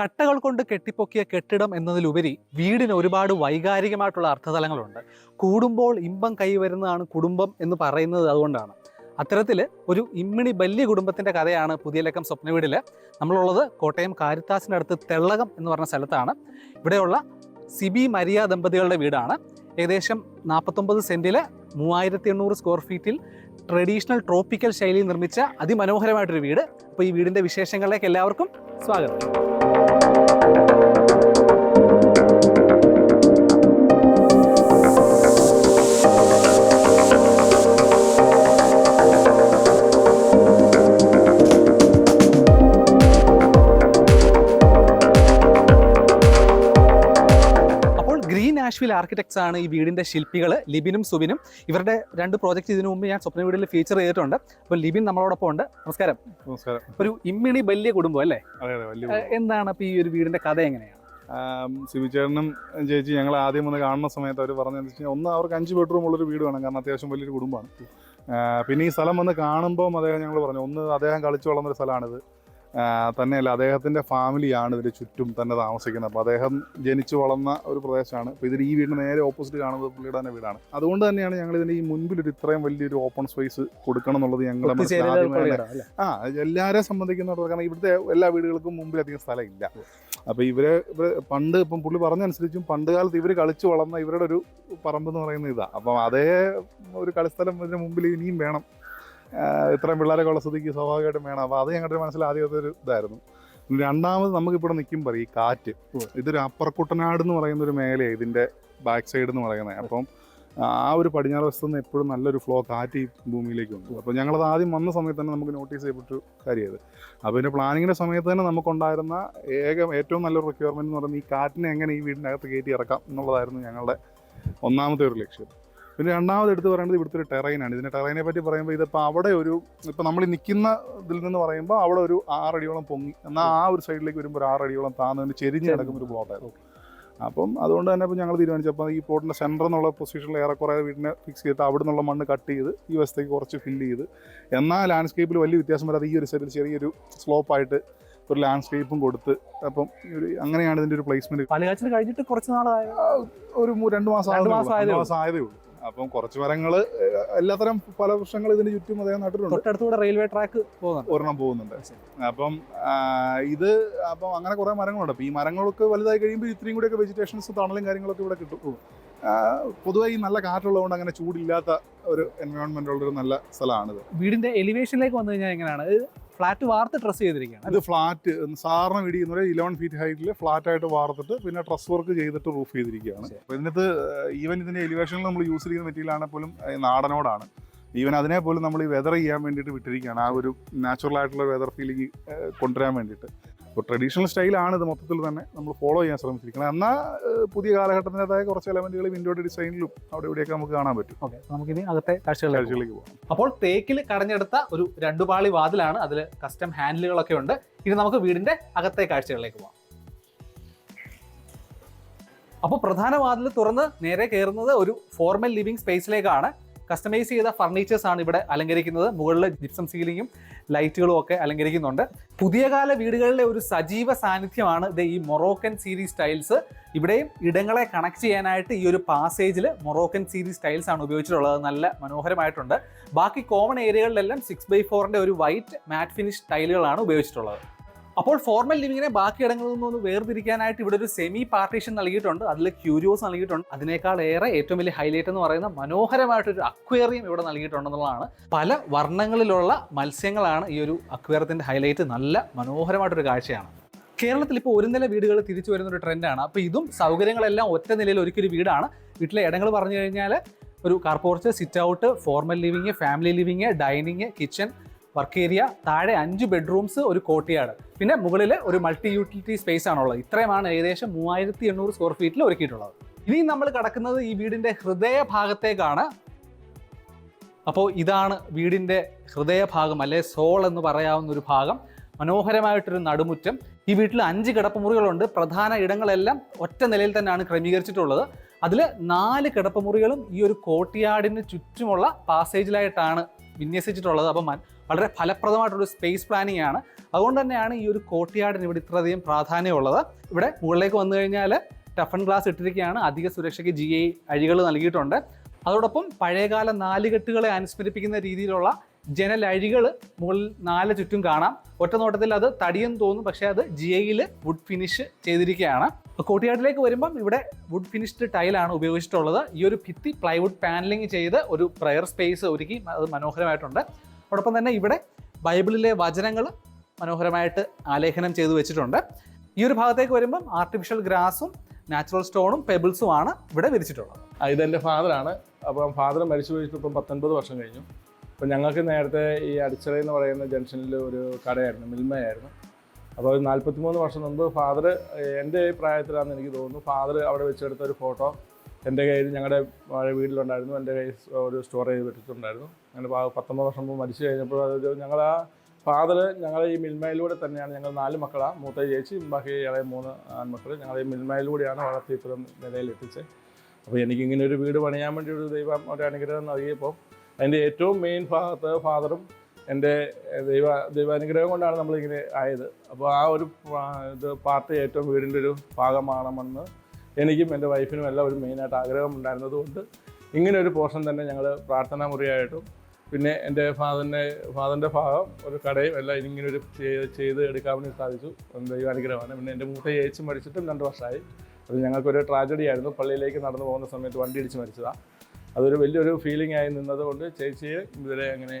കട്ടകൾ കൊണ്ട് കെട്ടിപ്പൊക്കിയ കെട്ടിടം എന്നതിലുപരി വീടിന് ഒരുപാട് വൈകാരികമായിട്ടുള്ള അർത്ഥതലങ്ങളുണ്ട്. കൂടുമ്പോൾ ഇമ്പം കൈവരുന്നതാണ് കുടുംബം എന്ന് പറയുന്നത് അതുകൊണ്ടാണ്. അത്തരത്തിൽ ഒരു ഇമ്മിണി വലിയ കുടുംബത്തിന്റെ കഥയാണ് പുതിയ ലക്കം സ്വപ്നവീടിൽ നമ്മളുള്ളത് കോട്ടയം കാരിത്താസിന്റെ കാരിത്താസിനടുത്ത് തെള്ളകം എന്ന് പറഞ്ഞ സ്ഥലത്താണ്. ഇവിടെയുള്ള സിബി മരിയ ദമ്പതികളുടെ വീടാണ്. ഏകദേശം നാൽപ്പത്തൊമ്പത് സെന്റിൽ മൂവായിരത്തി എണ്ണൂറ് സ്ക്വയർ ഫീറ്റിൽ ട്രഡീഷണൽ ട്രോപ്പിക്കൽ ശൈലിയിൽ നിർമ്മിച്ച അതിമനോഹരമായിട്ടൊരു വീട്. അപ്പോൾ ഈ വീടിന്റെ വിശേഷങ്ങളിലേക്ക് എല്ലാവർക്കും സ്വാഗതം. うん。ഗ്രീൻ ആർക്കിടെക്ട്സ് ആണ് ഈ വീടിന്റെ ശില്പികൾ ലിബിനും സുബിനും. ഇവരുടെ രണ്ട് പ്രോജക്റ്റ് ഇതിനു മുമ്പ് ഞാൻ സ്വപ്ന വീടിൽ ഫീച്ചർ ചെയ്തിട്ടുണ്ട്. അപ്പോൾ ലിബിൻ നമ്മളോടൊപ്പം ഉണ്ട്. നമസ്കാരം. നമസ്കാരം. ഒരു ഇമ്മിണി വലിയ കുടുംബം അല്ലേ? എന്താണ് അപ്പോൾ ഈ ഒരു വീടിന്റെ കഥ എങ്ങനെയാണ്? സിബിച്ചേട്ടനും ചേച്ചി ഞങ്ങൾ ആദ്യം വന്ന് കാണുന്ന സമയത്ത് അവർ പറഞ്ഞതെന്ന് ഒന്ന് അവർക്ക് അഞ്ച് ബെഡ്റൂം ഉള്ളൊരു വീട് വേണം. കാരണം അത്യാവശ്യം വലിയൊരു കുടുംബമാണ്. പിന്നെ ഈ സ്ഥലം വന്ന് കാണുമ്പോൾ അദ്ദേഹം ഞങ്ങൾ പറഞ്ഞു ഒന്ന് അദ്ദേഹം കളിച്ചു വളർന്നൊരു സ്ഥലമാണിത്. തന്നെയല്ല അദ്ദേഹത്തിന്റെ ഫാമിലിയാണ് ഇതിന് ചുറ്റും തന്നെ താമസിക്കുന്നത്. അപ്പോൾ അദ്ദേഹം ജനിച്ചു വളർന്ന ഒരു പ്രദേശമാണ്. അപ്പോൾ ഇതിൽ ഈ വീടിന് നേരെ ഓപ്പോസിറ്റ് കാണുന്നത് പുള്ളിയുടെ തന്നെ വീടാണ്. അതുകൊണ്ട് തന്നെയാണ് ഞങ്ങൾ ഇതിന് ഈ മുൻപിൽ ഒരു ഇത്രയും വലിയൊരു ഓപ്പൺ സ്പേസ് കൊടുക്കണം എന്നുള്ളത് ഞങ്ങളുടെ അല്ലേ? ആ എല്ലാവരെയും സംബന്ധിക്കുന്നുണ്ട് കാരണം ഇവിടുത്തെ എല്ലാ വീടുകൾക്കും മുമ്പിൽ അധികം സ്ഥലമില്ല. അപ്പോൾ ഇവരെ ഇവർ പണ്ട് ഇപ്പം പുള്ളി പറഞ്ഞനുസരിച്ചും പണ്ട് കാലത്ത് ഇവർ കളിച്ചു വളർന്ന ഇവരുടെ ഒരു പറമ്പ് എന്ന് പറയുന്നത് ഇതാ. അപ്പം അതേ ഒരു കളിസ്ഥലം ഇതിന് മുമ്പിൽ ഇനിയും വേണം. ഇത്രയും പിള്ളേരൊക്കെ ഉള്ള സ്ഥിതിക്ക് സ്വാഭാവികമായിട്ടും വേണം. അപ്പോൾ അത് ഞങ്ങളുടെ മനസ്സിൽ ആദ്യത്തെ ഒരു ഇതായിരുന്നു. രണ്ടാമത് നമുക്കിവിടെ നിൽക്കുമ്പോൾ ഈ കാറ്റ്. ഇതൊരു അപ്പറക്കുട്ടനാട് എന്ന് പറയുന്ന ഒരു മേഖലയാണ് ഇതിന്റെ ബാക്ക് സൈഡ് എന്ന് പറയുന്നത്. അപ്പം ആ ഒരു പടിഞ്ഞാറ് വശത്തു നിന്ന് എപ്പോഴും നല്ലൊരു ഫ്ലോ കാറ്റ് ഈ ഭൂമിയിലേക്ക് വന്നു. അപ്പോൾ ഞങ്ങളത് ആദ്യം വന്ന സമയത്ത് തന്നെ നമുക്ക് നോട്ടീസ് ചെയ്യപ്പെട്ടൊരു കാര്യമായത്. അപ്പോൾ ഇതിന്റെ പ്ലാനിങ്ങിന്റെ സമയത്ത് തന്നെ നമുക്കുണ്ടായിരുന്ന ഏക ഏറ്റവും നല്ലൊരു റിക്വയർമെന്റ് എന്ന് പറയുന്നത് ഈ കാറ്റിനെ എങ്ങനെ ഈ വീടിനകത്ത് കയറ്റി ഇറക്കാം എന്നുള്ളതായിരുന്നു ഞങ്ങളുടെ ഒന്നാമത്തെ ഒരു ലക്ഷ്യം. പിന്നെ രണ്ടാമത് എടുത്ത് പറയുന്നത് ഇവിടുത്തെ ഒരു ടെറൈനാണ്. ഇതിന്റെ ടെറൈനെ പറ്റി പറയുമ്പോൾ ഇതിപ്പോൾ അവിടെ ഒരു ഇപ്പോൾ നമ്മൾ നിൽക്കുന്ന ഇതിൽ നിന്ന് പറയുമ്പോൾ അവിടെ ഒരു ആറടിയോളം പൊങ്ങി. എന്നാൽ ആ ഒരു സൈഡിലേക്ക് വരുമ്പോൾ ഒരു ആറടിയോളം താന്നതിന് ചെരിഞ്ഞ് കിടക്കുന്ന ഒരു പ്ലോട്ടായിരുന്നു അപ്പം അതുകൊണ്ട് തന്നെ ഇപ്പോൾ ഞങ്ങൾ തീരുമാനിച്ചപ്പോൾ ഈ പ്ലോട്ടിന്റെ സെന്റർ എന്നുള്ള പൊസിഷനിൽ ഏറെക്കുറെ വീടിനെ ഫിക്സ് ചെയ്തിട്ട് അവിടെ നിന്നുള്ള മണ്ണ് കട്ട് ചെയ്ത് ഈ വശത്തേക്ക് കുറച്ച് ഫില്ല് ചെയ്ത്. എന്നാൽ ലാൻഡ്സ്കേപ്പിൽ വലിയ വ്യത്യാസം വരാതെ ഈ ഒരു സൈഡിൽ ചെറിയൊരു സ്ലോപ്പായിട്ട് ഒരു ലാൻഡ്സ്കേപ്പും കൊടുത്ത് അപ്പം ഒരു അങ്ങനെയാണ് ഇതിന്റെ ഒരു പ്ലേസ്മെന്റ് കഴിഞ്ഞിട്ട് കുറച്ച് നാളായ? ഒരു രണ്ട് മാസം രണ്ട് ആയതേ ഉള്ളൂ. ഉള്ളൂ അപ്പം കുറച്ച് മരങ്ങൾ എല്ലാത്തരം പല വൃക്ഷങ്ങൾ ഇതിന് ചുറ്റും അദ്ദേഹം നട്ടിട്ടുണ്ട്. തൊട്ടടുത്തൂടെ റെയിൽവേ ട്രാക്ക് പോകുന്നുണ്ട്. ഒരെണ്ണം പോകുന്നുണ്ട്. അപ്പം ഇത് അപ്പം അങ്ങനെ കുറേ മരങ്ങളുണ്ട്. അപ്പം ഈ മരങ്ങളൊക്കെ വലുതായി കഴിയുമ്പോൾ ഇത്രയും കൂടിയൊക്കെ വെജിറ്റേഷൻസ് തണലും കാര്യങ്ങളൊക്കെ ഇവിടെ കിട്ടും. പൊതുവായി പൊതുവെ ഈ നല്ല കാറ്റുള്ളതുകൊണ്ട് അങ്ങനെ ചൂടില്ലാത്ത ഒരു എൻവയോൺമെന്റ് ഉള്ളൊരു നല്ല സ്ഥലമാണിത്. വീടിന്റെ എലിവേഷനിലേക്ക് വന്നു കഴിഞ്ഞാൽ എങ്ങനെയാണ്? ഫ്ലാറ്റ് വാർത്ത് ഡ്രസ് ചെയ്തിരിക്കുകയാണ് ഇത് ഫ്ലാറ്റ് സാറിന് പറയുന്നത് ഇലവൻ ഫീറ്റ് ഹൈറ്റിൽ ഫ്ലാറ്റ് ആയിട്ട് വാർത്തിട്ട് പിന്നെ ട്രസ് വർക്ക് ചെയ്തിട്ട് റൂഫ് ചെയ്തിരിക്കുകയാണ്. അപ്പോൾ ഇതിനകത്ത് ഈവൻ ഇതിന്റെ എലിവേഷനിൽ നമ്മൾ യൂസ് ചെയ്യുന്ന മെറ്റീരിയൽ ആണെങ്കിൽ പോലും നാടനോടാണ്. ഈവൻ അതിനെ പോലും നമ്മൾ ഈ വെതർ ചെയ്യാൻ വേണ്ടിയിട്ട് വിട്ടിരിക്കുകയാണ്. ആ ഒരു നാച്ചുറൽ ആയിട്ടുള്ള വെതർ ഫീലിംഗ് കൊണ്ടുവരാൻ വേണ്ടിയിട്ട്. അപ്പോൾ ട്രഡീഷണൽ സ്റ്റൈലാണ് ഇത് മൊത്തത്തിൽ തന്നെ നമ്മൾ ഫോളോ ചെയ്യാൻ ശ്രമിച്ചിരിക്കുന്നത്. എന്നാൽ പുതിയ കാലഘട്ടത്തിന്റെതായ കുറച്ച് എലമെന്റുകൾ വിൻഡോയുടെ ഡിസൈനിലും അവിടെ ഇവിടെയൊക്കെ നമുക്ക് കാണാൻ പറ്റും. ഓക്കെ നമുക്കിനി അകത്തെ കാഴ്ചകളിലേക്ക് പോകാം. അപ്പോൾ തേക്കിൽ കടഞ്ഞെടുത്ത ഒരു രണ്ടു പാളി വാതിലാണ് അതിൽ കസ്റ്റം ഹാൻഡിലുകളൊക്കെ ഉണ്ട്. ഇനി നമുക്ക് വീടിന്റെ അകത്തെ കാഴ്ചകളിലേക്ക് പോകാം. അപ്പോൾ പ്രധാന വാതിൽ തുറന്ന് നേരെ കയറുന്നത് ഒരു ഫോർമൽ ലിവിംഗ് സ്പേസിലേക്കാണ് കസ്റ്റമൈസ് ചെയ്ത ഫർണിച്ചേഴ്സ് ആണ് ഇവിടെ അലങ്കരിക്കുന്നത്. മുകളിൽ ജിപ്സം സീലിങ്ങും ലൈറ്റുകളും ഒക്കെ അലങ്കരിക്കുന്നുണ്ട്. പുതിയ കാല വീടുകളിലെ ഒരു സജീവ സാന്നിധ്യമാണ് ഇത് ഈ മൊറോക്കൻ സീരീസ് സ്റ്റൈൽസ് ഇവിടെയും ഇടങ്ങളെ കണക്ട് ചെയ്യാനായിട്ട് ഈ ഒരു പാസേജിൽ മൊറോക്കൻ സീരീസ് സ്റ്റൈൽസ് ആണ് ഉപയോഗിച്ചിട്ടുള്ളത്. നല്ല മനോഹരമായിട്ടുണ്ട്. ബാക്കി കോമൺ ഏരിയകളിലെല്ലാം സിക്സ് ബൈ ഫോറിന്റെ ഒരു വൈറ്റ് മാറ്റ് ഫിനിഷ് ടൈലുകളാണ് ഉപയോഗിച്ചിട്ടുള്ളത്. അപ്പോൾ ഫോർമൽ ലിവിങ്ങിനെ ബാക്കി ഇടങ്ങളിൽ നിന്നൊന്ന് വേർതിരിക്കാനായിട്ട് ഇവിടെ ഒരു സെമി പാർട്ടീഷൻ നൽകിയിട്ടുണ്ട്. അതിൽ ക്യൂരിയോസ് നൽകിയിട്ടുണ്ട്. അതിനേക്കാൾ ഏറെ ഏറ്റവും വലിയ ഹൈലൈറ്റ് എന്ന് പറയുന്ന മനോഹരമായിട്ടൊരു അക്വേറിയം ഇവിടെ നൽകിയിട്ടുണ്ടെന്നുള്ളതാണ് പല വർണങ്ങളിലുള്ള മത്സ്യങ്ങളാണ് ഈ ഒരു അക്വേറിയത്തിന്റെ ഹൈലൈറ്റ് നല്ല മനോഹരമായിട്ടൊരു കാഴ്ചയാണ്. കേരളത്തിൽ ഇപ്പോൾ ഒരു നില വീടുകൾ തിരിച്ചു വരുന്ന ഒരു ട്രെൻഡാണ് അപ്പോൾ ഇതും സൗകര്യങ്ങളെല്ലാം ഒറ്റ നിലയിൽ ഒരുക്കിയൊരു വീടാണ്. വീട്ടിലെ ഇടങ്ങൾ പറഞ്ഞു കഴിഞ്ഞാൽ ഒരു car porch sit out formal living family living dining kitchen work area താഴെ അഞ്ച് ബെഡ്റൂംസ് ഒരു കോട്ടിയാട്. പിന്നെ മുകളിൽ ഒരു മൾട്ടി യൂട്ടിലിറ്റി സ്പേസ് ആണുള്ളത്. ഇത്രയുമാണ് ഏകദേശം മൂവായിരത്തി എണ്ണൂറ് സ്ക്വയർ ഫീറ്റിൽ ഒരുക്കിയിട്ടുള്ളത്. ഇനി നമ്മൾ കിടക്കുന്നത് ഈ വീടിന്റെ ഹൃദയ ഭാഗത്തേക്കാണ്. അപ്പോൾ ഇതാണ് വീടിന്റെ ഹൃദയഭാഗം അല്ലെ സോൾ എന്ന് പറയാവുന്ന ഒരു ഭാഗം. മനോഹരമായിട്ടൊരു നടുമുറ്റം. ഈ വീട്ടിൽ അഞ്ച് കിടപ്പുമുറികളുണ്ട്. പ്രധാന ഇടങ്ങളെല്ലാം ഒറ്റ നിലയിൽ തന്നെയാണ് ക്രമീകരിച്ചിട്ടുള്ളത്. അതിൽ നാല് കിടപ്പുമുറികളും ഈ ഒരു കോട്ടിയാടിന് ചുറ്റുമുള്ള പാസേജിലായിട്ടാണ് വിന്യസിച്ചിട്ടുള്ളത്. അപ്പം വളരെ ഫലപ്രദമായിട്ടൊരു സ്പേസ് പ്ലാനിങ് ആണ് അതുകൊണ്ട് തന്നെയാണ് ഈ ഒരു കോട്ടിയാടിന് ഇവിടെ ഇത്രയധികം പ്രാധാന്യമുള്ളത്. ഇവിടെ മുകളിലേക്ക് വന്നു കഴിഞ്ഞാൽ ടഫൻ ഗ്ലാസ് ഇട്ടിരിക്കുകയാണ്. അധിക സുരക്ഷയ്ക്ക് ജി ഐ അഴികൾ നൽകിയിട്ടുണ്ട്. അതോടൊപ്പം പഴയകാല നാലുകെട്ടുകളെ അനുസ്മരിപ്പിക്കുന്ന രീതിയിലുള്ള ജനലഴികൾ മുകളിൽ നാല് ചുറ്റും കാണാം. ഒറ്റ നോട്ടത്തിൽ അത് തടിയും തോന്നും പക്ഷേ അത് ജി ഐയിൽ വുഡ് ഫിനിഷ് ചെയ്തിരിക്കുകയാണ് കോട്ടിയാട്ടിലേക്ക് വരുമ്പം ഇവിടെ വുഡ് ഫിനിഷ്ഡ് ടൈലാണ് ഉപയോഗിച്ചിട്ടുള്ളത്. ഈ ഒരു ഭിത്തി പ്ലൈവുഡ് പാനലിംഗ് ചെയ്ത് ഒരു പ്രയർ സ്പേസ് ഒരുക്കി അത് മനോഹരമായിട്ടുണ്ട്. അതോടൊപ്പം തന്നെ ഇവിടെ ബൈബിളിലെ വചനങ്ങൾ മനോഹരമായിട്ട് ആലേഖനം ചെയ്തു വെച്ചിട്ടുണ്ട്. ഈ ഒരു ഭാഗത്തേക്ക് വരുമ്പം ആർട്ടിഫിഷ്യൽ ഗ്രാസും നാച്ചുറൽ സ്റ്റോണും പെബിൾസും ആണ് ഇവിടെ വിരിച്ചിട്ടുള്ളത്. ഇതെന്റെ ഫാദറാണ് അപ്പം ഫാദർ മരിച്ചു പോയിട്ട് ഇപ്പം പത്തൊൻപത് വർഷം കഴിഞ്ഞു. അപ്പം ഞങ്ങൾക്ക് നേരത്തെ ഈ അടിച്ചറ എന്ന് പറയുന്ന ജംഗ്ഷനിൽ ഒരു കടയായിരുന്നു മിൽമയായിരുന്നു. അപ്പോൾ ഒരു നാൽപ്പത്തിമൂന്ന് വർഷം മുമ്പ് ഫാദർ എന്റെ പ്രായത്തിലാണെന്ന് എനിക്ക് തോന്നുന്നു ഫാദർ അവിടെ വെച്ചെടുത്ത ഒരു ഫോട്ടോ എന്റെ കയ്യിൽ ഞങ്ങളുടെ വീട്ടിലുണ്ടായിരുന്നു എന്റെ കയ്യിൽ ഒരു സ്റ്റോർ ചെയ്ത് വെച്ചിട്ടുണ്ടായിരുന്നു. അങ്ങനെ പത്തൊമ്പത് വർഷം മുമ്പ് മരിച്ചു കഴിഞ്ഞപ്പോൾ അത് ഞങ്ങൾ ആ ഫാദർ ഞങ്ങൾ ഈ മിൽമയിലൂടെ തന്നെയാണ് ഞങ്ങൾ നാല് മക്കളാണ് മൂത്ത ചേച്ചി ബാക്കി ഇളയ മൂന്ന് ആൺമക്കൾ ഞങ്ങൾ ഈ മിൽമയിലൂടെയാണ് വളർത്തി ഇത്തരം നിലയിലെത്തിച്ചത്. അപ്പോൾ എനിക്കിങ്ങനെ ഒരു വീട് പണിയാൻ വേണ്ടി ഒരു ദൈവം ഒരു അനുഗ്രഹം നൽകിയപ്പോൾ അതിന്റെ ഏറ്റവും മെയിൻ ഭാഗത്ത് ഫാദറും എന്റെ ദൈവ ദൈവാനുഗ്രഹം കൊണ്ടാണ് നമ്മളിങ്ങനെ ആയത്. അപ്പോൾ ആ ഒരു ഇത് പാർട്ട് ഏറ്റവും വീടിന്റെ ഒരു ഭാഗമാണെന്ന് എനിക്കും എന്റെ വൈഫിനും എല്ലാം ഒരു മെയിനായിട്ട് ആഗ്രഹം ഉണ്ടായിരുന്നത് കൊണ്ട് ഇങ്ങനെ ഒരു പോർഷൻ തന്നെ ഞങ്ങൾ പ്രാർത്ഥനാ മുറിയായിട്ടും പിന്നെ എന്റെ ഫാദറിന്റെ ഫാദറിന്റെ ഭാഗം ഒരു കടയും എല്ലാം ഇങ്ങനെ ഒരു ചെയ്ത് എടുക്കാൻ വേണ്ടി സാധിച്ചു ദൈവാനുഗ്രഹമാണ്. പിന്നെ എന്റെ മൂത്ത ചേച്ചി മരിച്ചിട്ടും രണ്ട് വർഷമായി. അത് ഞങ്ങൾക്കൊരു ട്രാജഡി ആയിരുന്നു. പള്ളിയിലേക്ക് നടന്നു പോകുന്ന സമയത്ത് വണ്ടി ഇടിച്ച് മരിച്ചതാണ് അതൊരു വലിയൊരു ഫീലിംഗ് ആയി നിന്നതുകൊണ്ട് ചേച്ചിയെ ഇവരെ അങ്ങനെ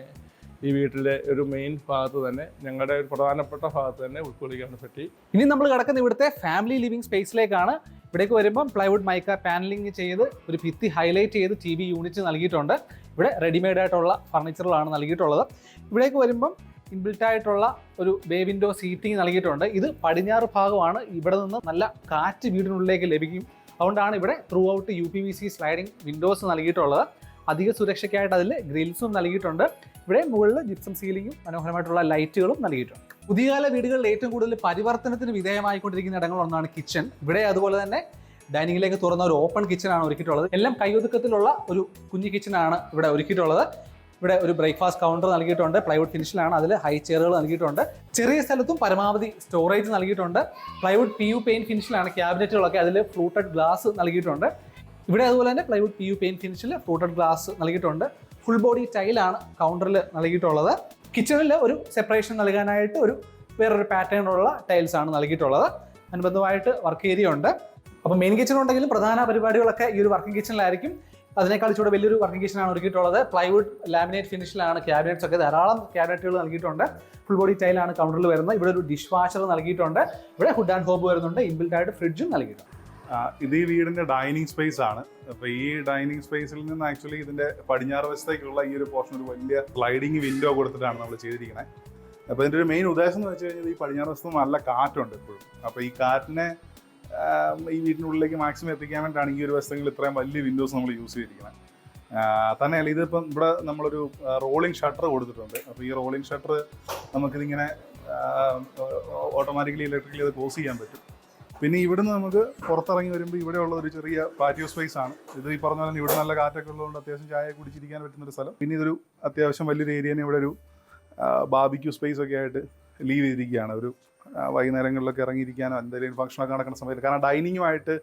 ഈ വീട്ടിലെ ഒരു മെയിൻ ഭാഗത്ത് തന്നെ ഞങ്ങളുടെ ഒരു പ്രധാനപ്പെട്ട ഭാഗത്ത് തന്നെ ഉൾക്കൊള്ളിക്കാൻ പറ്റി. ഇനി നമ്മൾ കിടക്കുന്ന ഇവിടുത്തെ ഫാമിലി ലിവിംഗ് സ്പേസിലേക്കാണ് ഇവിടേക്ക് വരുമ്പം പ്ലൈവുഡ് മൈക്ക പാനലിംഗ് ചെയ്ത് ഒരു ഭിത്തി ഹൈലൈറ്റ് ചെയ്ത് ടി വി യൂണിറ്റ് നൽകിയിട്ടുണ്ട്. ഇവിടെ റെഡിമെയ്ഡ് ആയിട്ടുള്ള ഫർണിച്ചറുകളാണ് നൽകിയിട്ടുള്ളത്. ഇവിടേക്ക് വരുമ്പം ഇൻബിൽറ്റ് ആയിട്ടുള്ള ഒരു ബേ വിൻഡോ സീറ്റിംഗ് നൽകിയിട്ടുണ്ട്. ഇത് പടിഞ്ഞാറ് ഭാഗമാണ്. ഇവിടെ നിന്ന് നല്ല കാറ്റ് വീടിനുള്ളിലേക്ക് ലഭിക്കും. അതുകൊണ്ടാണ് ഇവിടെ through out U P V C sliding windows നൽകിയിട്ടുള്ളത്. അധിക സുരക്ഷയ്ക്കായിട്ട് അതിൽ ഗ്രിൽസും നൽകിയിട്ടുണ്ട്. ഇവിടെ മുകളിൽ ജിപ്സം സീലിംഗും മനോഹരമായിട്ടുള്ള ലൈറ്റുകളും നൽകിയിട്ടുണ്ട്. പുതിയകാല വീടുകളിൽ ഏറ്റവും കൂടുതൽ പരിവർത്തനത്തിന് വിധേയമായിക്കൊണ്ടിരിക്കുന്ന ഇടങ്ങളൊന്നാണ് കിച്ചൺ ഇവിടെ അതുപോലെ തന്നെ ഡൈനിങ്ങിലേക്ക് തുറന്ന ഒരു ഓപ്പൺ കിച്ചൺ ആണ് ഒരുക്കിയിട്ടുള്ളത്. എല്ലാം കൈയൊതുക്കത്തിലുള്ള ഒരു കുഞ്ഞു കിച്ചൺ ആണ് ഇവിടെ ഒരുക്കിയിട്ടുള്ളത്. ഇവിടെ ഒരു ബ്രേക്ക്ഫാസ്റ്റ് കൗണ്ടർ നൽകിയിട്ടുണ്ട്. പ്ലൈവുഡ് ഫിനിഷിലാണ് അതിൽ ഹൈ ചെയറുകൾ നൽകിയിട്ടുണ്ട്. ചെറിയ സ്ഥലത്തും പരമാവധി സ്റ്റോറേജ് നൽകിയിട്ടുണ്ട്. പ്ലൈവുഡ് പി യു പെയിൻ ഫിനിഷിലാണ് ക്യാബിനറ്റുകളൊക്കെ അതിൽ ഫ്ലൂട്ടഡ് ഗ്ലാസ് നൽകിയിട്ടുണ്ട്. ഇവിടെ അതുപോലെ തന്നെ പ്ലൈവുഡ് പി യു പെയിൻ ഫിനിഷിൽ ഫ്ലൂട്ടഡ് ഗ്ലാസ് നൽകിയിട്ടുണ്ട്. ഫുൾ ബോഡി ടൈലാണ് കൗണ്ടറിൽ നൽകിയിട്ടുള്ളത്. കിച്ചണിൽ ഒരു സെപ്പറേഷൻ നൽകാനായിട്ട് ഒരു വേറൊരു പാറ്റേൺ ഉള്ള ടൈൽസ് ആണ് നൽകിയിട്ടുള്ളത്. അനുബന്ധമായിട്ട് വർക്ക് ഏരിയ ഉണ്ട്. അപ്പോൾ മെയിൻ കിച്ചൺ ഉണ്ടെങ്കിലും പ്രധാന പരിപാടികളൊക്കെ ഈ ഒരു വർക്കിംഗ് കിച്ചണിലായിരിക്കും അതിനേക്കാൾ ഇച്ചിരി വലിയൊരു വർക്കിംഗ് കിച്ചണാണ് ഒരുക്കിയിട്ടുള്ളത്. പ്ലൈവുഡ് ലാമിനേറ്റ് ഫിനിഷിലാണ് ക്യാബിനറ്റ്സ് ഒക്കെ ധാരാളം ക്യാബിനറ്റുകൾ നൽകിയിട്ടുണ്ട്. ഫുൾ ബോഡി ടൈലാണ് കൗണ്ടറിൽ വരുന്നത്. ഇവിടെ ഒരു ഡിഷ് വാഷർ നൽകിയിട്ടുണ്ട്. ഇവിടെ ഹുഡ് ആൻഡ് ഹോബ് വരുന്നുണ്ട്. ഇൻബിൽഡ് ആയിട്ട് ഫ്രിഡ്ജും നൽകിയിട്ടുണ്ട്. ഇത് ഈ വീടിന്റെ ഡൈനിങ് സ്പേസ് ആണ്. അപ്പൊ ഈ ഡൈനിങ് സ്പേസിൽ നിന്ന് ആക്ച്വലി ഇതിന്റെ പടിഞ്ഞാറ് വശത്തേക്കുള്ള ഈ ഒരു പോർഷൻ ഒരു വലിയ സ്ലൈഡിങ് വിൻഡോ കൊടുത്തിട്ടാണ് നമ്മൾ ചെയ്തിരിക്കുന്നത് അപ്പോൾ ഇതിന്റെ ഒരു മെയിൻ ഉദ്ദേശം എന്ന് വെച്ച് കഴിഞ്ഞാൽ ഈ പടിഞ്ഞാറ് വശത്ത് നല്ല കാറ്റുണ്ട് ഇപ്പോഴും. അപ്പോൾ ഈ കാറ്റിനെ ഈ വീടിനുള്ളിലേക്ക് മാക്സിമം എത്തിക്കാൻ വേണ്ടിയിട്ടാണ് ഈ ഒരു വസ്തുങ്ങൾ ഇത്രയും വലിയ വിൻഡോസ് നമ്മൾ യൂസ് ചെയ്തിരിക്കുന്നത്. തന്നെയല്ല ഇതിപ്പം ഇവിടെ നമ്മളൊരു റോളിംഗ് ഷട്ടർ കൊടുത്തിട്ടുണ്ട്. അപ്പോൾ ഈ റോളിംഗ് ഷട്ടർ നമുക്കിതിങ്ങനെ ഓട്ടോമാറ്റിക്കലി ഇലക്ട്രിക്കലി അത് ക്ലോസ് ചെയ്യാൻ പറ്റും. പിന്നെ ഇവിടുന്ന് നമുക്ക് പുറത്തിറങ്ങി വരുമ്പോൾ ഇവിടെ ഉള്ള ഒരു ചെറിയ പാറ്റിയോ സ്പേസ് ആണ്. ഇത് ഈ പറഞ്ഞ പോലെ ഇവിടെ നല്ല കാറ്റൊക്കെ ഉള്ളതുകൊണ്ട് അത്യാവശ്യം ചായ കുടിച്ചിരിക്കാൻ പറ്റുന്ന ഒരു സ്ഥലം. പിന്നെ ഇതൊരു അത്യാവശ്യം വലിയൊരു ഏരിയനെ ഇവിടെ ഒരു ബാബിക്യൂ സ്പേസ് ഒക്കെ ആയിട്ട് ലീവ് ചെയ്തിരിക്കുകയാണ്. ഒരു വൈകുന്നേരങ്ങളിലൊക്കെ ഇറങ്ങിയിരിക്കാനോ എന്തെങ്കിലും ഫംഗ്ഷനൊക്കെ നടക്കുന്ന സമയത്ത്. കാരണം ഡൈനിങ്ങുമായിട്ട്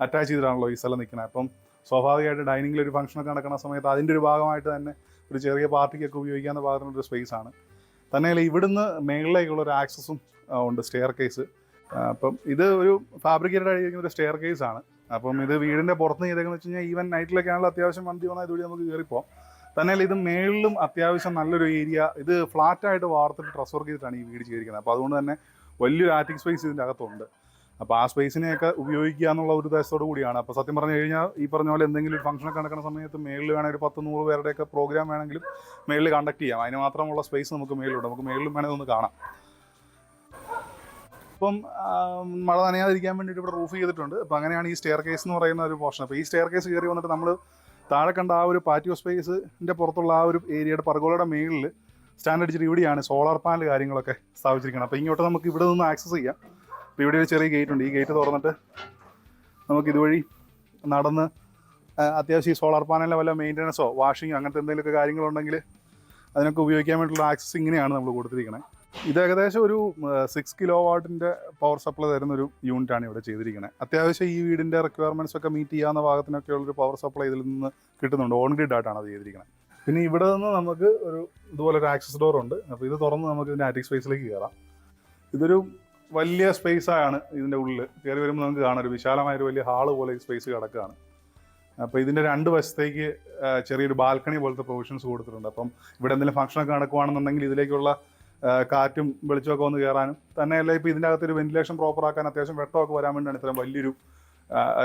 അറ്റാച്ച് ചെയ്തിട്ടാണല്ലോ ഈ സ്ഥലം നിൽക്കുന്നത് അപ്പം സ്വാഭാവികമായിട്ട് ഡൈനിങ്ങിൽ ഒരു ഫംഗ്ഷനൊക്കെ നടക്കുന്ന സമയത്ത് അതിന്റെ ഒരു ഭാഗമായിട്ട് തന്നെ ഒരു ചെറിയ പാർട്ടിക്കൊക്കെ ഉപയോഗിക്കാവുന്ന ഒരു സ്പേസ് ആണ്. തന്നെയല്ല ഇവിടുന്ന് മേളിലേക്കുള്ള ഒരു ആക്സസും ഉണ്ട് സ്റ്റെയർ കേസ് അപ്പം ഇത് ഒരു ഫാബ്രിക്കേറ്റഡ് ആയിരിക്കുന്ന ഒരു സ്റ്റെയർ കേസ് ആണ്. അപ്പം ഇത് വീടിന്റെ പുറത്ത് ചെയ്തേക്കെന്ന് വെച്ച് കഴിഞ്ഞാൽ ഈവൻ നൈറ്റിലൊക്കെയാണല്ലോ അത്യാവശ്യം വണ്ടി വന്നാൽ ഇതുവഴി നമുക്ക് കയറിപ്പോം തന്നെയല്ല ഇത് മേളിലും അത്യാവശ്യം നല്ലൊരു ഏരിയ ഇത് ഫ്ലാറ്റായിട്ട് വാർത്തിട്ട് ട്രസ് വർക്ക് ചെയ്തിട്ടാണ് ഈ വീട് ചെയ്തിരിക്കുന്നത്. അപ്പോൾ അതുകൊണ്ട് തന്നെ വലിയൊരു ആറ്റിക് സ്പേസ് ഇതിന്റെ അകത്തുണ്ട് അപ്പോൾ ആ സ്പേസിനെയൊക്കെ ഉപയോഗിക്കുക എന്നുള്ള ഒരു ഉദ്ദേശത്തോടു കൂടിയാണ്. അപ്പോൾ സത്യം പറഞ്ഞു കഴിഞ്ഞാൽ ഈ പറഞ്ഞ പോലെ എന്തെങ്കിലും ഒരു ഫംഗ്ഷനൊക്കെ നടക്കുന്ന സമയത്ത് മേളിൽ വേണമെങ്കിൽ ഒരു പത്ത് നൂറ് പേരുടെയൊക്കെ പ്രോഗ്രാം വേണമെങ്കിലും മേളിൽ കണ്ടക്ട് ചെയ്യാം. അതിന് മാത്രമുള്ള സ്പേസ് നമുക്ക് മേളിലുണ്ട്. നമുക്ക് മേളിലും വേണമെങ്കിൽ ഒന്ന് കാണാം. ഇപ്പം മഴ നനയാതിരിക്കാൻ വേണ്ടിയിട്ട് ഇവിടെ റൂഫ് ചെയ്തിട്ടുണ്ട്. അപ്പോൾ അങ്ങനെയാണ് ഈ സ്റ്റെയർ കേസ് എന്ന് പറയുന്ന ഒരു പോർഷൻ അപ്പോൾ ഈ സ്റ്റെയർ കേസ് കയറി വന്നിട്ട് നമ്മൾ താഴെ കണ്ട ആ ഒരു പാറ്റിയോ സ്പേസിന്റെ പുറത്തുള്ള ആ ഒരു ഏരിയയുടെ പർഗോളയുടെ മേളിൽ സ്റ്റാൻഡ് ഇച്ചിരി ഇവിടെയാണ് സോളാർ പാനൽ കാര്യങ്ങളൊക്കെ സ്ഥാപിച്ചിരിക്കുന്നത് അപ്പോൾ ഇങ്ങോട്ട് നമുക്ക് ഇവിടെ നിന്ന് ആക്സസ് ചെയ്യാം. അപ്പോൾ ഇവിടെ ഒരു ചെറിയ ഗേറ്റ് ഉണ്ട്. ഈ ഗേറ്റ് തുറന്നിട്ട് നമുക്ക് ഇതുവഴി നടന്ന് അത്യാവശ്യം ഈ സോളാർ പാനലിലെ വല്ല മെയിന്റനൻസോ വാഷിങ്ങോ അങ്ങനത്തെ എന്തെങ്കിലുമൊക്കെ കാര്യങ്ങളുണ്ടെങ്കിൽ അതിനൊക്കെ ഉപയോഗിക്കാൻ വേണ്ടിയിട്ടുള്ള ആക്സസ് ഇങ്ങനെയാണ് നമ്മൾ കൊടുത്തിരിക്കുന്നത് ഇത് ഏകദേശം ഒരു സിക്സ് കിലോ വാട്ടിന്റെ പവർ സപ്ലൈ തരുന്ന ഒരു യൂണിറ്റാണ് ഇവിടെ ചെയ്തിരിക്കുന്നത് അത്യാവശ്യം ഈ വീടിന്റെ റിക്വയർമെന്റ്സ് ഒക്കെ മീറ്റ് ചെയ്യാവുന്ന ഭാഗത്തിനൊക്കെയുള്ളൊരു പവർ സപ്ലൈ ഇതിൽ നിന്ന് കിട്ടുന്നുണ്ട്. ഓൺഗ്രിഡ് ആയിട്ടാണ് അത് ചെയ്തിരിക്കുന്നത് പിന്നെ ഇവിടെ നിന്ന് നമുക്ക് ഒരു ഇതുപോലെ ഒരു ആക്സസ് ഡോർ ഉണ്ട്. അപ്പോൾ ഇത് തുറന്ന് നമുക്ക് ഇതിന്റെ ആറ്റിക് സ്പേസിലേക്ക് കയറാം ഇതൊരു വലിയ സ്പേസ് ആണ് ഇതിന്റെ ഉള്ളിൽ കയറി വരുമ്പോൾ നമുക്ക് കാണാം ഒരു വിശാലമായ ഒരു വലിയ ഹാൾ പോലെ സ്പേസ് കിടക്കുകയാണ് അപ്പോൾ ഇതിന്റെ രണ്ട് വശത്തേക്ക് ചെറിയൊരു ബാൽക്കണി പോലത്തെ പ്രൊവിഷൻസ് കൊടുത്തിട്ടുണ്ട്. അപ്പം ഇവിടെ എന്തെങ്കിലും ഫംഗ്ഷനൊക്കെ നടക്കുവാണെന്നുണ്ടെങ്കിൽ ഇതിലേക്കുള്ള കാറ്റും വെളിച്ചമൊക്കെ വന്ന് കയറാനും തന്നെയല്ല ഇപ്പോൾ ഇതിന്റെ അകത്തൊരു വെന്റിലേഷൻ പ്രോപ്പർ ആക്കാൻ അത്യാവശ്യം വെട്ടമൊക്കെ വരാൻ വേണ്ടിയാണ് ഇത്രയും വലിയൊരു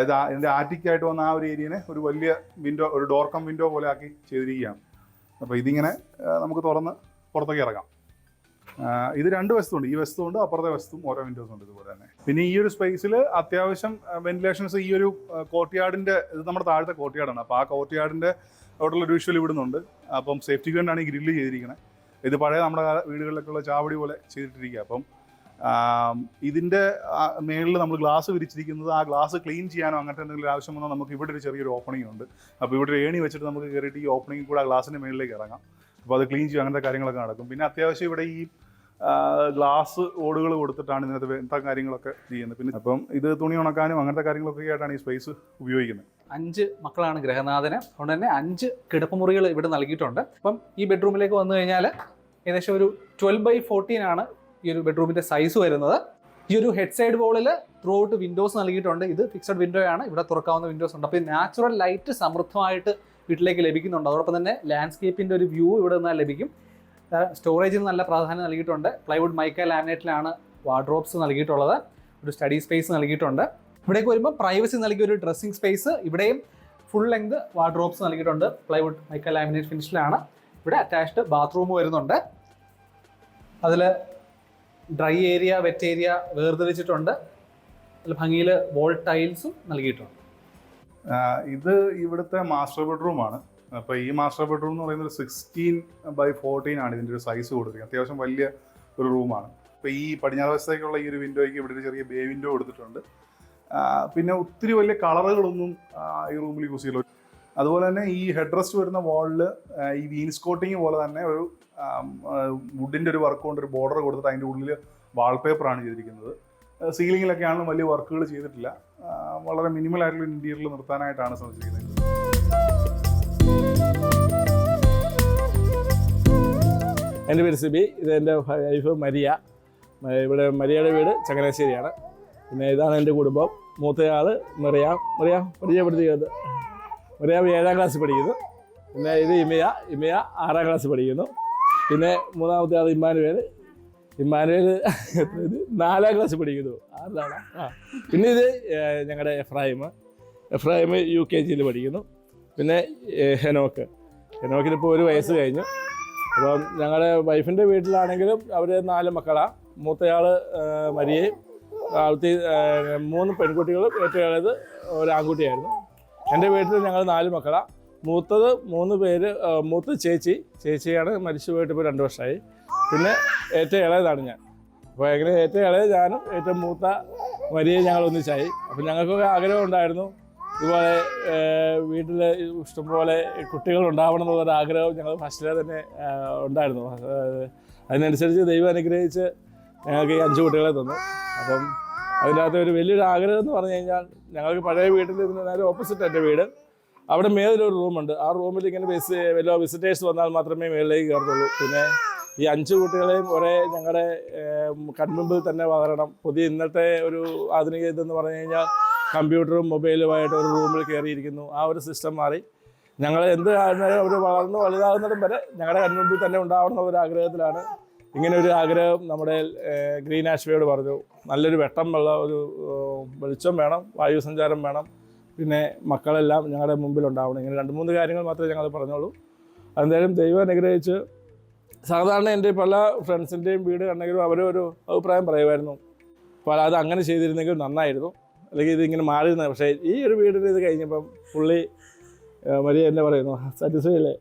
ഇത് ഇതിന്റെ ആറ്റിക്കായിട്ട് വന്ന ആ ഒരു ഏരിയനെ ഒരു വലിയ വിൻഡോ ഒരു ഡോർക്കം വിൻഡോ പോലെ ആക്കി ചെയ്തിരിക്കുകയാണ്. അപ്പോൾ ഇതിങ്ങനെ നമുക്ക് തുറന്ന് പുറത്തേക്ക് ഇറങ്ങാം ഇത് രണ്ട് വശത്തുണ്ട്. ഈ വശത്തുണ്ട് അപ്പുറത്തെ വശത്തും ഓരോ വിൻഡോസ് ഉണ്ട് ഇതുപോലെ തന്നെ. പിന്നെ ഈ ഒരു സ്പേസിൽ അത്യാവശ്യം വെന്റിലേഷൻസ് ഈ ഒരു കോർട്ട്യാർഡിന്റെ ഇത് നമ്മുടെ താഴത്തെ കോർട്ട്യാർഡാണ് അപ്പോൾ ആ കോർട്ട്യാർഡിന്റെ അവിടെയുള്ള ഒരു വിഷ്വൽ ഇവിടുന്നുണ്ട്. അപ്പം സേഫ്റ്റിക്ക് വേണ്ടിയാണ് ഈ ഗ്രില്ല് ചെയ്തിരിക്കുന്നത് ഇത് പഴയ നമ്മുടെ കാല- വീടുകളിലൊക്കെ ഉള്ള ചാവടി പോലെ ചെയ്തിട്ടിരിക്കുക. അപ്പം ആം, ഇതിന്റെ മേളിൽ നമ്മൾ ഗ്ലാസ് വിരിച്ചിരിക്കുന്നത് ആ ഗ്ലാസ് ക്ലീൻ ചെയ്യാനോ അങ്ങനത്തെ എന്തെങ്കിലും ആവശ്യം വന്നാൽ നമുക്ക് ഇവിടെ ഒരു ചെറിയൊരു ഓപ്പണിംഗ് ഉണ്ട്. അപ്പോൾ ഇവിടെ ഒരു ഏണി വെച്ചിട്ട് നമുക്ക് കയറിയിട്ട് ഈ ഓപ്പണിംഗ് കൂടെ ആ ഗ്ലാസിന്റെ മേളിലേക്ക് ഇറങ്ങാം. അപ്പോൾ അത് ക്ലീൻ ചെയ്യും അങ്ങനത്തെ കാര്യങ്ങളൊക്കെ നടക്കും. പിന്നെ അത്യാവശ്യം ഇവിടെ ഈ ഗ്ലാസ് ഓടുകൾ കൊടുത്തിട്ടാണ് ഇതിനകത്ത് വേണ്ട കാര്യങ്ങളൊക്കെ ചെയ്യുന്നത്. പിന്നെ അപ്പം ഇത് തുണി ഉണക്കാനും അങ്ങനത്തെ കാര്യങ്ങളൊക്കെ ആയിട്ടാണ് ഈ സ്പേസ് ഉപയോഗിക്കുന്നത്. അഞ്ച് മക്കളാണ് ഗ്രഹനാഥന് അതുകൊണ്ട് തന്നെ അഞ്ച് കിടപ്പുമുറികൾ ഇവിടെ നൽകിയിട്ടുണ്ട്. അപ്പം ഈ ബെഡ്റൂമിലേക്ക് വന്നു കഴിഞ്ഞാൽ ഏകദേശം ഒരു ട്വൽവ് ബൈ ഫോർട്ടീൻ ആണ് ഈ ഒരു ബെഡ്റൂമിന്റെ സൈസ് വരുന്നത്. ഈ ഒരു ഹെഡ് സൈഡ് വോളിൽ ത്രൂ ഔട്ട് വിൻഡോസ് നൽകിയിട്ടുണ്ട്. ഇത് ഫിക്സഡ് വിൻഡോ ആണ്. ഇവിടെ തുറക്കാവുന്ന വിൻഡോസ് ഉണ്ട്. അപ്പോൾ നാച്ചുറൽ ലൈറ്റ് സമൃദ്ധമായിട്ട് വീട്ടിലേക്ക് ലഭിക്കുന്നുണ്ട്. അതോടൊപ്പം തന്നെ ലാൻഡ്സ്കേപ്പിന്റെ ഒരു വ്യൂ ഇവിടെ നിന്നാൽ ലഭിക്കും. സ്റ്റോറേജിന് നല്ല പ്രാധാന്യം നൽകിയിട്ടുണ്ട്. പ്ലൈവുഡ് മൈക്ക ലാമിനേറ്റിലാണ് വാർഡ്രോബ്സ് നൽകിയിട്ടുള്ളത്. ഒരു സ്റ്റഡി സ്പേസ് നൽകിയിട്ടുണ്ട്. ഇവിടേക്ക് വരുമ്പോൾ പ്രൈവസി നൽകിയ ഒരു ഡ്രസ്സിംഗ് സ്പേസ് ഇവിടെയും ഫുൾ ലെങ്ത് വാർഡ്രോബ്സ് നൽകിയിട്ടുണ്ട്. പ്ലൈവുഡ് മൈക്ക ലാമിനേറ്റ് ഫിനിഷിലാണ് ഇവിടെ അറ്റാച്ച്ഡ് ബാത്റൂം വരുന്നുണ്ട്. അതിൽ ഡ്രൈ ഏരിയ വെറ്റ് ഏരിയ വേർതിരിച്ചിട്ടുണ്ട്. ഭംഗിയിൽ വോൾ ടൈൽസും നൽകിയിട്ടുണ്ട്. ഇത് ഇവിടുത്തെ മാസ്റ്റർ ബെഡ്റൂമാണ് അപ്പോൾ ഈ മാസ്റ്റർ ബെഡ്റൂം എന്ന് പറയുന്നത് സിക്സ്റ്റീൻ ബൈ ഫോർട്ടീൻ ആണ് ഇതിന്റെ ഒരു സൈസ് കൊടുത്തിരിക്കുന്നത്. അത്യാവശ്യം വലിയ ഒരു റൂമാണ് അപ്പോൾ ഈ പടിഞ്ഞാറ് വശത്തേക്കുള്ള ഈ ഒരു വിൻഡോയ്ക്ക് ഇവിടെ ഒരു ചെറിയ ബേ വിൻഡോ കൊടുത്തിട്ടുണ്ട്. പിന്നെ ഒത്തിരി വലിയ കളറുകളൊന്നും ഈ റൂമിൽ യൂസ് ചെയ്യില്ല അതുപോലെ തന്നെ ഈ ഹെഡ് റെസ്റ്റ് വരുന്ന വാളിൽ ഈ വീൻസ്കോട്ടിങ് പോലെ തന്നെ ഒരു വുഡിന്റെ ഒരു വർക്ക് കൊണ്ട് ഒരു ബോർഡർ കൊടുത്തിട്ട് അതിന്റെ ഉള്ളിൽ വാൾപേപ്പറാണ് ചെയ്തിരിക്കുന്നത്. സീലിങ്ങിലൊക്കെയാണ് വലിയ വർക്കുകൾ ചെയ്തിട്ടില്ല. വളരെ മിനിമൽ ആയിട്ടുള്ള ഇന്റീരിയർ നിർത്താനായിട്ടാണ് ശ്രമിച്ചിരിക്കുന്നത്. എന്റെ പേര് സിബി. ഇത് എന്റെ വൈഫ് മരിയ. ഇവിടെ മരിയയുടെ വീട് ചങ്ങനാശ്ശേരിയാണ്. പിന്നെ ഇതാണ് എന്റെ കുടുംബം. മൂത്തയാൾ മറിയാം. മറിയാം പരിചയപ്പെടുത്തിയത്. മെറിയാം ഏഴാം ക്ലാസ് പഠിക്കുന്നു. പിന്നെ ഇത് ഇമയ ഇമയ ആറാം ക്ലാസ് പഠിക്കുന്നു. പിന്നെ മൂന്നാമത്തെ ആൾ ഇമ്മാനുവേൽ ഇമ്മാനുവേൽ നാലാം ക്ലാസ്സിൽ പഠിക്കുന്നു. ആറിലാണ്. ആ. പിന്നെ ഇത് ഞങ്ങളുടെ എഫ്രാഹിം. എഫ്രാഹിം യു കെ ജിയിൽ പഠിക്കുന്നു. പിന്നെ ഹെനോക്ക്. ഹെനോക്കിന് ഇപ്പോൾ ഒരു വയസ്സ് കഴിഞ്ഞു. അപ്പം ഞങ്ങളുടെ വൈഫിന്റെ വീട്ടിലാണെങ്കിലും അവർ നാല് മക്കളാണ് മൂത്തയാൾ മരിയയും ആൾത്തി മൂന്ന് പെൺകുട്ടികളും ഏറ്റവും ഒരു ആൺകുട്ടിയായിരുന്നു എന്റെ വീട്ടിൽ ഞങ്ങൾ നാല് മക്കളാണ് മൂത്തത് മൂന്ന് പേര് മൂത്ത് ചേച്ചി. ചേച്ചിയാണ് മരിച്ചു പോയിട്ട് ഇപ്പോൾ രണ്ട് വർഷമായി പിന്നെ ഏറ്റവും ഇളയതാണ് ഞാൻ. അപ്പോൾ എങ്ങനെ ഏറ്റവും ഇളയ ഞാനും ഏറ്റവും മൂത്ത വരിയെ ഞങ്ങൾ ഒന്നിച്ചായി. അപ്പം ഞങ്ങൾക്കൊക്കെ ആഗ്രഹം ഉണ്ടായിരുന്നു. ഇതുപോലെ വീട്ടിൽ ഇഷ്ടംപോലെ കുട്ടികൾ ഉണ്ടാവണം എന്നുള്ളൊരു ആഗ്രഹം ഞങ്ങൾ ഫസ്റ്റിലെ തന്നെ ഉണ്ടായിരുന്നു. അതിനനുസരിച്ച് ദൈവം അനുഗ്രഹിച്ച് ഞങ്ങൾക്ക് ഈ അഞ്ച് കുട്ടികളെ തന്നു. അപ്പം അതിനകത്ത് ഒരു വലിയൊരു ആഗ്രഹം എന്ന് പറഞ്ഞു കഴിഞ്ഞാൽ ഞങ്ങൾക്ക് പഴയ വീട്ടിൽ ഇതിന് നേരെ ഓപ്പോസിറ്റ് എന്റെ വീട്. അവിടെ മേലൊരു റൂമുണ്ട് ആ റൂമിൽ ഇങ്ങനെ ബസ് വല്ല വിസിറ്റേഴ്സ് വന്നാൽ മാത്രമേ മേളിലേക്ക് കയറത്തുള്ളൂ. പിന്നെ ഈ അഞ്ച് കുട്ടികളെയും ഒരേ ഞങ്ങളുടെ കൺമുമ്പിൽ തന്നെ വളരണം. പുതിയ ഇന്നത്തെ ഒരു ആധുനിക ഇതെന്ന് പറഞ്ഞു കഴിഞ്ഞാൽ കമ്പ്യൂട്ടറും മൊബൈലുമായിട്ട് ഒരു റൂമിൽ കയറിയിരിക്കുന്നു. ആ ഒരു സിസ്റ്റം മാറി. ഞങ്ങൾ എന്ത് അവർ വളർന്നു വലുതാകുന്നതും വരെ ഞങ്ങളുടെ കൺമുമ്പിൽ തന്നെ ഉണ്ടാവണം ഒരു ആഗ്രഹത്തിലാണ്. ഇങ്ങനെ ഒരു ആഗ്രഹം നമ്മുടെ ഗ്രീൻ ആഷ്വയോട് പറഞ്ഞു. നല്ലൊരു വെട്ടം ഉള്ള ഒരു വെളിച്ചം വേണം വായു സഞ്ചാരം വേണം. പിന്നെ മക്കളെല്ലാം ഞങ്ങളുടെ മുമ്പിൽ ഉണ്ടാവണം ഇങ്ങനെ രണ്ട് മൂന്ന് കാര്യങ്ങൾ മാത്രമേ ഞങ്ങൾ പറഞ്ഞോളൂ. എന്തായാലും ദൈവം അനുഗ്രഹിച്ച് സാധാരണ എന്റെ പല ഫ്രണ്ട്സിന്റെയും വീട് കണ്ടെങ്കിലും അവരൊരു അഭിപ്രായം പറയുമായിരുന്നു. അപ്പോൾ അത് അങ്ങനെ ചെയ്തിരുന്നെങ്കിൽ നന്നായിരുന്നു. അല്ലെങ്കിൽ ഇതിങ്ങനെ മാറിയിരുന്നത് പക്ഷേ ഈ ഒരു വീടിന്റെ ഇത് കഴിഞ്ഞപ്പം പുള്ളി മരിയ എന്നെ പറയുന്നു സാറ്റിസ്ഫൈ അല്ലേ?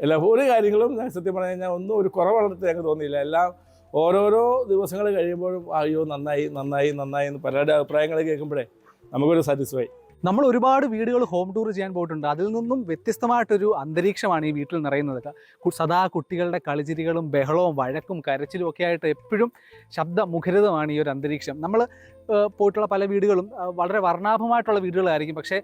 എല്ലാ ഒരു കാര്യങ്ങളും ഞാൻ സത്യം പറഞ്ഞു കഴിഞ്ഞാൽ ഒന്നും ഒരു കുറവുള്ളത് ഞങ്ങൾക്ക് തോന്നിയില്ല. എല്ലാം ഓരോരോ ദിവസങ്ങൾ കഴിയുമ്പോഴും അയ്യോ നന്നായി നന്നായി നന്നായി എന്ന് പലരുടെ അഭിപ്രായങ്ങൾ കേൾക്കുമ്പോഴേ നമുക്കൊരു സാറ്റിസ്ഫൈ നമ്മൾ ഒരുപാട് വീടുകൾ ഹോം ടൂർ ചെയ്യാൻ പോയിട്ടുണ്ട്. അതിൽ നിന്നും വ്യത്യസ്തമായിട്ടൊരു അന്തരീക്ഷമാണ് ഈ വീട്ടിൽ നിറയുന്നത്. സദാ കുട്ടികളുടെ കളിച്ചിരികളും ബഹളവും വഴക്കും കരച്ചിലും ഒക്കെ ആയിട്ട് എപ്പോഴും ശബ്ദമുഖരിതമാണ് ഈ ഒരു അന്തരീക്ഷം. നമ്മൾ പോയിട്ടുള്ള പല വീടുകളും വളരെ വർണാഭമായിട്ടുള്ള വീടുകളായിരിക്കും. പക്ഷേ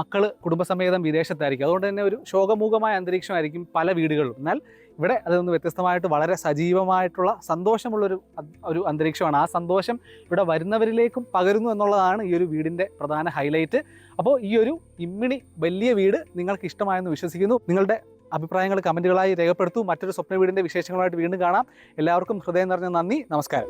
മക്കൾ കുടുംബസമേതം വിദേശത്തായിരിക്കും. അതുകൊണ്ട് തന്നെ ഒരു ശോകമൂകമായ അന്തരീക്ഷമായിരിക്കും പല വീടുകളിലും. എന്നാൽ ഇവിടെ അതൊന്ന് വ്യത്യസ്തമായിട്ട് വളരെ സജീവമായിട്ടുള്ള സന്തോഷമുള്ളൊരു ഒരു അന്തരീക്ഷമാണ്. ആ സന്തോഷം ഇവിടെ വരുന്നവരിലേക്കും പകരുന്നു എന്നുള്ളതാണ് ഈ ഒരു വീടിന്റെ പ്രധാന ഹൈലൈറ്റ്. അപ്പോൾ ഈ ഒരു ഇമ്മിണി വലിയ വീട് നിങ്ങൾക്ക് ഇഷ്ടമായെന്ന് വിശ്വസിക്കുന്നു. നിങ്ങളുടെ അഭിപ്രായങ്ങൾ കമന്റുകളായി രേഖപ്പെടുത്തൂ. മറ്റൊരു സ്വപ്ന വീടിന്റെ വിശേഷങ്ങളുമായിട്ട് വീണ്ടും കാണാം. എല്ലാവർക്കും ഹൃദയം നിറഞ്ഞ നന്ദി. നമസ്കാരം.